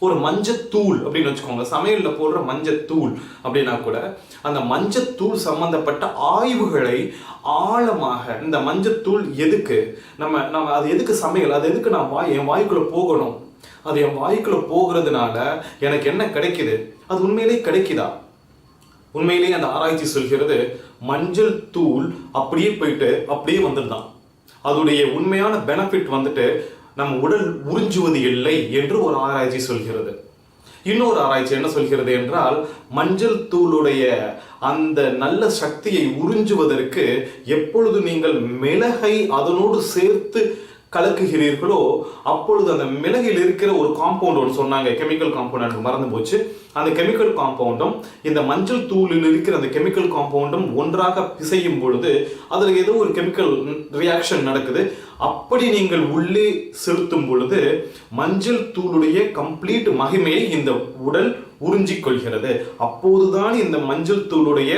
ஒரு மஞ்சத்தூள் அப்படின்னு வச்சுக்கோங்க. சமையலில் போடுற மஞ்சத்தூள் அப்படின்னா கூட அந்த மஞ்சத்தூள் சம்மந்தப்பட்ட ஆய்வுகளை ஆழமாக இந்த மஞ்சத்தூள் எதுக்கு? நம்ம நம்ம அது எதுக்கு சமையல்? அது எதுக்கு நான் வாய் என் வாய்க்குள்ளே போகணும்? அது என் வாய்க்குள்ளே போகிறதுனால எனக்கு என்ன கிடைக்குது? அது உண்மையிலேயே கிடைக்குதா? உண்மையிலேயே அந்த ஆராய்ச்சி சொல்கிறது மஞ்சள் தூள் அப்படியே போயிட்டு அப்படியே வந்துருந்தான் அதோடைய உண்மையான பெனிஃபிட் வந்துட்டு நம் உடல் உறிஞ்சுவது இல்லை என்று ஒரு ஆராய்ச்சி சொல்கிறது. இன்னொரு ஆராய்ச்சி என்ன சொல்கிறது என்றால் மஞ்சள் தூளுடைய அந்த நல்ல சக்தியை உறிஞ்சுவதற்கு எப்பொழுது நீங்கள் மிளகை அதனோடு சேர்த்து கலக்குகிறீர்களோ அப்பொழுது அந்த மிளகில் இருக்கிற ஒரு காம்பவுண்ட் ஒன்று சொன்னாங்க. கெமிக்கல் காம்பவுண்ட் எனக்கு மறந்து போச்சு அந்த கெமிக்கல் காம்பவுண்டும் இந்த மஞ்சள் தூளில் இருக்கிற அந்த கெமிக்கல் காம்பவுண்டும் ஒன்றாக பிசையும் பொழுது அதில் ஏதோ ஒரு கெமிக்கல் ரியாக்ஷன் நடக்குது. அப்படி நீங்கள் உள்ளே செலுத்தும் பொழுது மஞ்சள் தூளுடைய கம்ப்ளீட் மகிமையை இந்த உடல் உறிஞ்சிக் கொள்கிறது. அப்போதுதான் இந்த மஞ்சள் தூளுடைய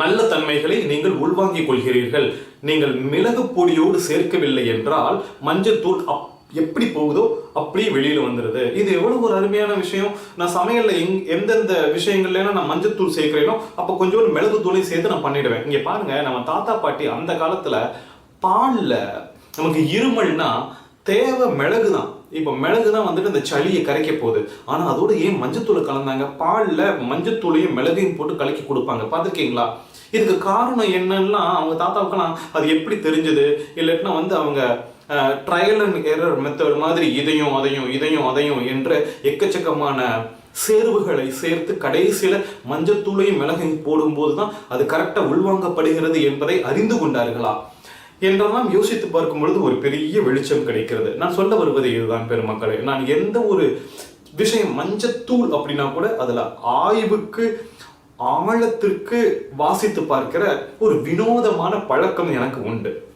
நல்ல தன்மைகளை நீங்கள் உள்வாங்கிக் கொள்கிறீர்கள். நீங்கள் மிளகு பொடியோடு சேர்க்கவில்லை என்றால் மஞ்சத்தூள் அப் எப்படி போகுதோ அப்படியே வெளியில் வந்துடுது இது எவ்வளவு ஒரு அருமையான விஷயம். நான் சமையலில் எங் எந்தெந்த விஷயங்கள்லாம் நான் மஞ்சத்தூள் சேர்க்கிறேனோ அப்போ கொஞ்சோண்டு மிளகு தூளையும் சேர்த்து நான் பண்ணிடுவேன். இங்கே பாருங்க நம்ம தாத்தா பாட்டி அந்த காலத்தில் பாலில் நமக்கு இருமல்னா தேவை மிளகு தான் இப்போ மிளகு தான் வந்துட்டு இந்த சளியை கரைக்க போகுது. ஆனால் அதோட ஏன் மஞ்சத்தூளை கலந்தாங்க? பாலில் மஞ்சத்தூளையும் மிளகையும் போட்டு கலக்கி கொடுப்பாங்க. பார்த்துருக்கீங்களா? இதுக்கு காரணம் என்னன்னா அவங்க தாத்தாவுக்கெல்லாம் அது எப்படி தெரிஞ்சது? இல்லாட்டினா வந்து அவங்க ட்ரையல் அண்ட் எரர் மெத்தட் மாதிரி இதையும் அதையும் இதையும் அதையும் என்ற எக்கச்சக்கமான சேர்வுகளை சேர்த்து கடைசியில் மஞ்சத்தூளையும் மிளகையும் போடும்போது தான் அது கரெக்டாக உள்வாங்கப்படுகிறது என்பதை அறிந்து கொண்டார்களா? என்றெல்லாம் யோசித்து பார்க்கும் பொழுது ஒரு பெரிய வெளிச்சம் கிடைக்கிறது. நான் சொல்ல வருவது இதுதான் பெருமக்களே. நான் எந்த ஒரு விஷயம் மஞ்சத்தூள் அப்படின்னா கூட அதில் ஆய்வுக்கு ஆழத்திற்கு வாசித்து பார்க்கிற ஒரு வினோதமான பழக்கம் எனக்கு உண்டு.